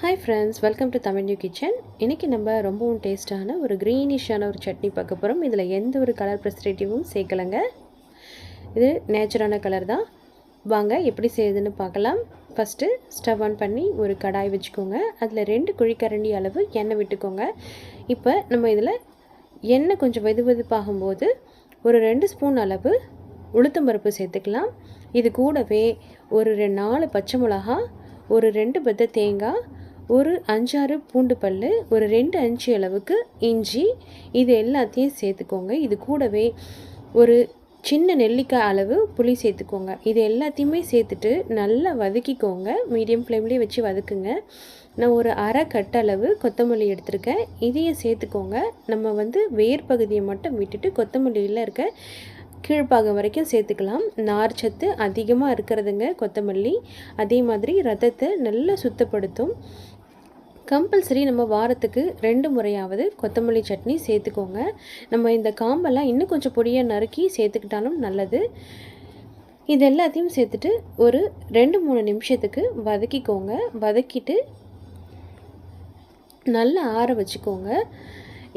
Hi friends welcome to Tamil new kitchen இன்றைக்கி நம்ம ரொம்பவும் டேஸ்ட்டான ஒரு க்ரீனிஷான ஒரு சட்னி பார்க்க போகிறோம் இதில் எந்த ஒரு கலர் ப்ரெசரேட்டிவும் சேர்க்கலைங்க. இது நேச்சுரான கலர் தான். வாங்க எப்படி செய்யுதுன்னு பார்க்கலாம். ஃபஸ்ட்டு ஸ்டவ் ஆன் பண்ணி ஒரு கடாய் வச்சுக்கோங்க. அதில் ரெண்டு குழிக்கரண்டி அளவு எண்ணெய் விட்டுக்கோங்க. இப்போ நம்ம இதில் எண்ணெய் கொஞ்சம் வெது வெதுப்பாகும்போது ஒரு ரெண்டு ஸ்பூன் அளவு உளுத்தம்பருப்பு சேர்த்துக்கலாம். இது கூடவே ஒரு ரெண்டு நாலு பச்சை மிளகா ஒரு ரெண்டு பத்த தேங்காய் ஒரு அஞ்சாறு பூண்டு பல் ஒரு ரெண்டு அஞ்சு அளவுக்கு இஞ்சி இது எல்லாத்தையும் சேர்த்துக்கோங்க. இது கூடவே ஒரு சின்ன நெல்லிக்காய் அளவு புளி சேர்த்துக்கோங்க. இது எல்லாத்தையுமே சேர்த்துட்டு நல்லா வதக்கிக்கோங்க. மீடியம் ஃப்ளேம்லேயே வச்சு வதக்குங்க. நான் ஒரு அரை கட்டளவு கொத்தமல்லி எடுத்திருக்கேன். இதையும் சேர்த்துக்கோங்க. நம்ம வந்து வேர் பகுதியை மட்டும் விட்டுட்டு கொத்தமல்லியில் இருக்க கீழ்ப்பாகம் வரைக்கும் சேர்த்துக்கலாம். நார் சத்து அதிகமாக இருக்கிறதுங்க கொத்தமல்லி. அதே மாதிரி ரத்தத்தை நல்லா சுத்தப்படுத்தும். கம்பல்சரி நம்ம வாரத்துக்கு ரெண்டு முறையாவது கொத்தமல்லி சட்னி சேர்த்துக்கோங்க. நம்ம இந்த காம்பெல்லாம் இன்னும் கொஞ்சம் பொடியாக நறுக்கி சேர்த்துக்கிட்டாலும் நல்லது. இது எல்லாத்தையும் சேர்த்துட்டு ஒரு ரெண்டு மூணு நிமிஷத்துக்கு வதக்கிக்கோங்க. வதக்கிட்டு நல்லா ஆற வச்சுக்கோங்க.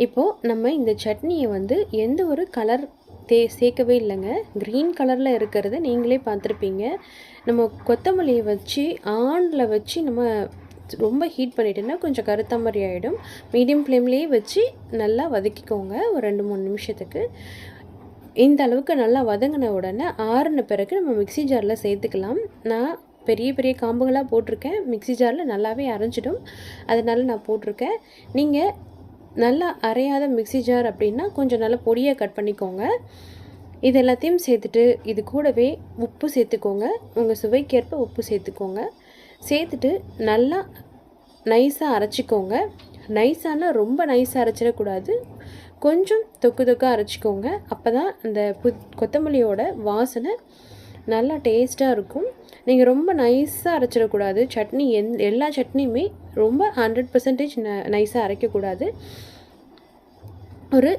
இப்போது நம்ம இந்த சட்னியை வந்து எந்த ஒரு கலர் தே சேர்க்கவே இல்லைங்க. க்ரீன் கலரில் இருக்கிறத நீங்களே பார்த்துருப்பீங்க. நம்ம கொத்தமல்லியை வச்சு ஆண்டில் வச்சு நம்ம ரொம்ப ஹீட் பண்ணிட்டேன்னா கொஞ்சம் கருத்த மாதிரி ஆகிடும் மீடியம் ஃப்ளேம்லேயே வச்சு நல்லா வதக்கிக்கோங்க. ஒரு ரெண்டு மூணு நிமிஷத்துக்கு. இந்த அளவுக்கு நல்லா வதங்கின உடனே ஆறுன பிறகு நம்ம மிக்சி ஜாரில் சேர்த்துக்கலாம். நான் பெரிய பெரிய காம்புகளாக போட்டிருக்கேன். மிக்சி ஜாரில் நல்லாவே அரைஞ்சிடும். அதனால் நான் போட்டிருக்கேன். நீங்கள் நல்லா அரையாத மிக்சி ஜார் அப்படின்னா கொஞ்சம் நல்லா பொடியாக கட் பண்ணிக்கோங்க. இது எல்லாத்தையும் சேர்த்துட்டு இது கூடவே உப்பு சேர்த்துக்கோங்க. உங்கள் சுவைக்கேற்ப உப்பு சேர்த்துக்கோங்க. சேர்த்துட்டு நல்லா நைஸாக அரைச்சிக்கோங்க. நைஸானால் ரொம்ப நைஸாக அரைச்சிடக்கூடாது. கொஞ்சம் தொக்கு தொக்காக அரைச்சிக்கோங்க. அப்போ தான் அந்த பு கொத்தமல்லியோட வாசனை நல்லா டேஸ்ட்டாக இருக்கும். நீங்கள் ரொம்ப நைஸாக அரைச்சிடக்கூடாது. சட்னி எந் எல்லா சட்னியுமே ரொம்ப ஹண்ட்ரட் பர்சன்டேஜ் ந நைஸாக அரைக்கக்கூடாது. ஒரு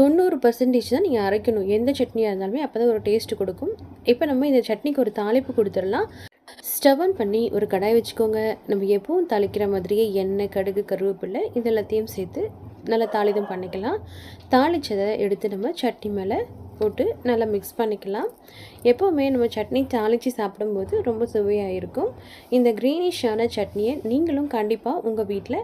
தொண்ணூறு பர்சன்டேஜ் தான் நீங்கள் அரைக்கணும். எந்த சட்னியாக இருந்தாலுமே அப்போ தான் ஒரு டேஸ்ட்டு கொடுக்கும். இப்போ நம்ம இந்த சட்னிக்கு ஒரு தாளிப்பு கொடுத்துடலாம். ஸ்டவ் ஆன் பண்ணி ஒரு கடாய் வச்சுக்கோங்க. நம்ம எப்பவும் தாளிக்கிற மாதிரியே எண்ணெய் கடுகு கருவேப்பில்லை இது எல்லாத்தையும் சேர்த்து நல்லா தாளிதம் பண்ணிக்கலாம். தாளித்ததை எடுத்து நம்ம சட்னி மேலே போட்டு நல்லா மிக்ஸ் பண்ணிக்கலாம். எப்போவுமே நம்ம சட்னி தாளித்து சாப்பிடும்போது ரொம்ப சுவையாக இருக்கும். இந்த க்ரீனிஷான சட்னியை நீங்களும் கண்டிப்பாக உங்கள் வீட்டில்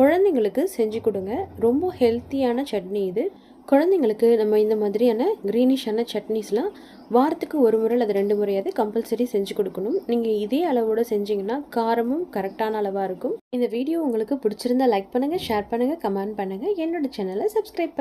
குழந்தைங்களுக்கு செஞ்சு கொடுங்க. ரொம்ப ஹெல்த்தியான சட்னி இது. குழந்தைங்களுக்கு நம்ம இந்த மாதிரியான க்ரீனிஷான சட்னிஸ்லாம் வாரத்துக்கு ஒரு முறை அல்லது ரெண்டு முறையாவது கம்பல்சரி செஞ்சு கொடுக்கணும். நீங்கள் இதே அளவோடு செஞ்சிங்கன்னா காரமும் கரெக்டான அளவாக இருக்கும். இந்த வீடியோ உங்களுக்கு பிடிச்சிருந்தா லைக் பண்ணுங்கள் ஷேர் பண்ணுங்கள் கமெண்ட் பண்ணுங்கள் என்னோடய சேனலை சப்ஸ்கிரைப் பண்ணுங்கள்